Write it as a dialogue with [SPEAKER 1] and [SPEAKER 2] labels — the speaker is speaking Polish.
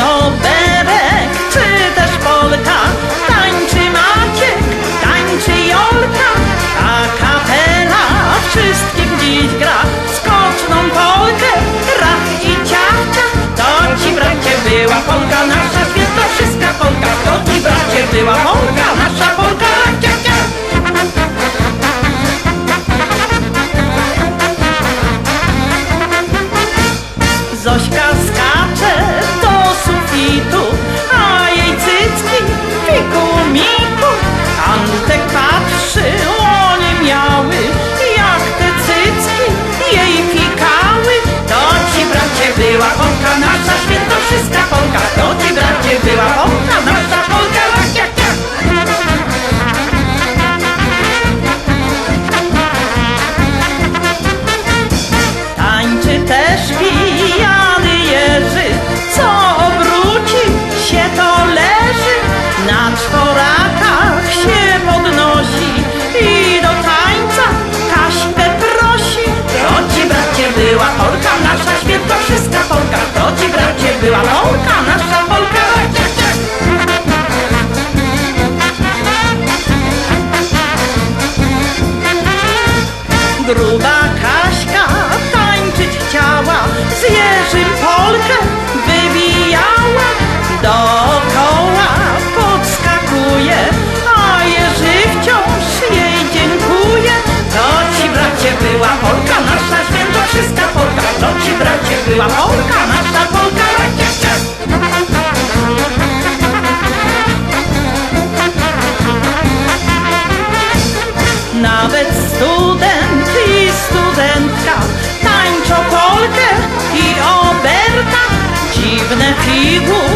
[SPEAKER 1] boberek, czy też polka. Tańczy Maciek, tańczy Jolka, a kapela wszystkim dziś gra. Skoczną polkę, rach i ciachcia, to ci bracie była polka nasza Gruba Kaśka tańczyć chciała, z Jerzym Polkę wybijała. Dookoła podskakuje, a Jerzy wciąż jej dziękuje. To ci bracie była Polka, nasza świętokrzyska Polka. To ci bracie była Polka, 一步